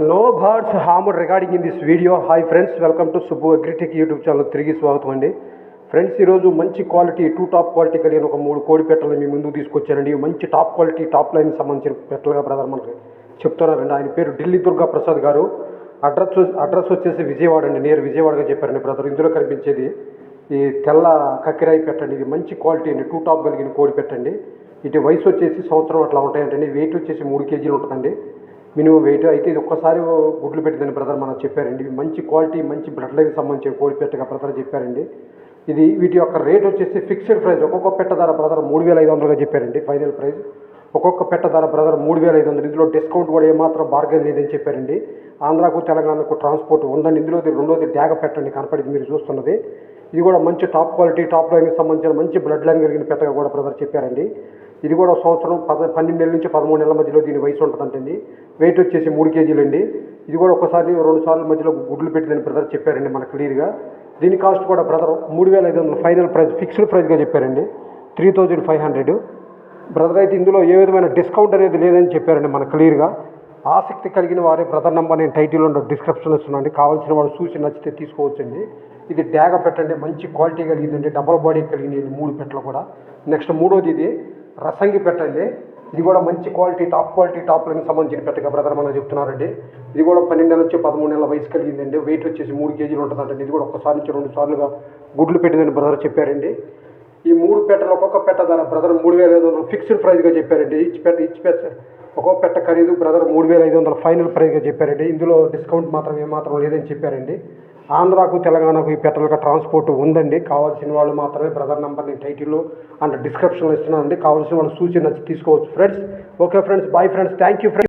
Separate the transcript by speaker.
Speaker 1: No birds harm regarding in this video hi friends welcome to Subbu Agritech YouTube channel తిరిగి స్వాగతం అండి. Friends ఈరోజు మంచి quality two top quality కలిగిన ఒక మూడు కోడి పెట్టలు మీ ముందు తీసుకొచ్చారండి మంచి టాప్ క్వాలిటీ టాప్ లైన్ సంబంధించిన పెట్టలుగా బ్రదర్ మనకి చెప్తున్నారండి ఆయన పేరు ఢిల్లీ దుర్గా ప్రసాద్ గారు. అడ్రస్ వచ్చి- అడ్రస్ వచ్చేసి విజయవాడ అండి. నేర్ విజయవాడగా చెప్పారండి బ్రదర్. ఇందులో కనిపించేది ఈ తెల్ల కక్కిరాయి పెట్టండి ఇది మంచి క్వాలిటీ అండి. టూ టాప్ కలిగిన కోడి పెట్టండి ఇటు వయసు వచ్చేసి సంవత్సరం అట్లా ఉంటాయంటండి. వెయిట్ వచ్చేసి మూడు కేజీలు ఉంటుందండి. మినిమం వెయిట్ అయితే ఇది ఒక్కసారి గుడ్లు పెట్టిందని బ్రదర్ మనం చెప్పారండి. మంచి క్వాలిటీ మంచి బ్లడ్ లైన్ సంబంధించిన కోడి పెట్టగా బ్రదర్ చెప్పారండి. ఇది వీటి యొక్క రేట్ వచ్చేసి ఫిక్స్డ్ ప్రైస్ ఒక్కొక్క పెట్ట ధర బ్రదర్ మూడు వేల ఐదు వందలుగా చెప్పారండి ఫైనల్ ప్రైస్ ఒక్కొక్క పెట్ట ధర బ్రదర్ మూడు వేల ఐదు వందలు. ఇందులో డిస్కౌంట్ కూడా ఏమాత్రం బార్గెన్ లేదని చెప్పారండి. ఆంధ్రాకు తెలంగాణకు ట్రాన్స్పోర్ట్ ఉందండి. ఇందులోది రెండోది డ్యాగ పెట్టండి. కనపడింది మీరు చూస్తున్నది. ఇది కూడా మంచి టాప్ క్వాలిటీ టాప్ లైన్కి సంబంధించిన మంచి బ్లడ్ లైన్ కలిగిన పెట్టగా కూడా బ్రదర్ చెప్పారండి. ఇది కూడా ఒక సంవత్సరం పద పన్నెండు నెలల నుంచి పదమూడు నెలల మధ్యలో దీని వయసు ఉంటుందంటండి. వెయిట్ వచ్చేసి మూడు కేజీలు అండి ఇది కూడా ఒకసారి రెండు సార్లు మధ్యలో గుడ్లు పెట్టిందని బ్రదర్ చెప్పారండి మనకు క్లియర్గా దీని కాస్ట్ కూడా బ్రదర్ మూడు వేల ఐదు వందలు ఫైనల్ ప్రైస్ ఫిక్స్డ్ ప్రైస్గా చెప్పారండి. Three thousand five hundred brother అయితే ఇందులో ఏ విధమైన డిస్కౌంట్ అనేది లేదని చెప్పారండి మనకు క్లియర్గా ఆసక్తి కలిగిన వారే బ్రదర్ నెంబర్ నేను టైటిల్ ఉండే డిస్క్రిప్షన్ ఇస్తున్నాను కావాల్సిన వాడు చూసి నచ్చితే తీసుకోవచ్చండి. ఇది డ్యాగ పెట్టండి మంచి క్వాలిటీ కలిగిందండి డబల్ బాడీ కలిగింది మూడు పెట్టలు కూడా. నెక్స్ట్ మూడోది ఇది. రసంగి పెట్టండి. ఇది కూడా మంచి quality top quality top line సంబంధించిన పెట్టగా బ్రదర్ మనం చెప్తున్నారండి. ఇది కూడా పన్నెండు నెలల నుంచి పదమూడు నెలల వయసు కలిగిందండి. వెయిట్ వచ్చేసి మూడు కేజీలు ఉంటుందండి ఇది కూడా ఒక్కసారి నుంచి రెండు సార్లుగా గుడ్లు పెట్టిందని బ్రదర్ చెప్పారండి. ఈ మూడు పెట్టలు ఒక్కొక్క పెట్ట ధర బ్రదర్ మూడు వేల ఐదు వందలు ఫిక్స్డ్ ప్రైస్గా చెప్పారండి. ఇచ్చి పెట్ట ఇచ్చి పెట్ట ఒక్కొక్క పెట్ట ఖరీదు బ్రదర్ మూడు వేల ఐదు వందల ఫైనల్ ప్రైస్గా చెప్పారండి. ఇందులో డిస్కౌంట్ మాత్రం ఏమాత్రం లేదని చెప్పారండి. ఆంధ్రాకు తెలంగాణకు ఈ పెట్టలకు ట్రాన్స్పోర్ట్ ఉందండి. కావాల్సిన వాళ్ళు మాత్రమే బ్రదర్ నెంబర్ నేను టైటిల్ అండ్ డిస్క్రిప్షన్లో ఇస్తున్నానండి. కావాల్సిన వాళ్ళు సూచన తీసుకోవచ్చు friends okay friends bye friends thank you friends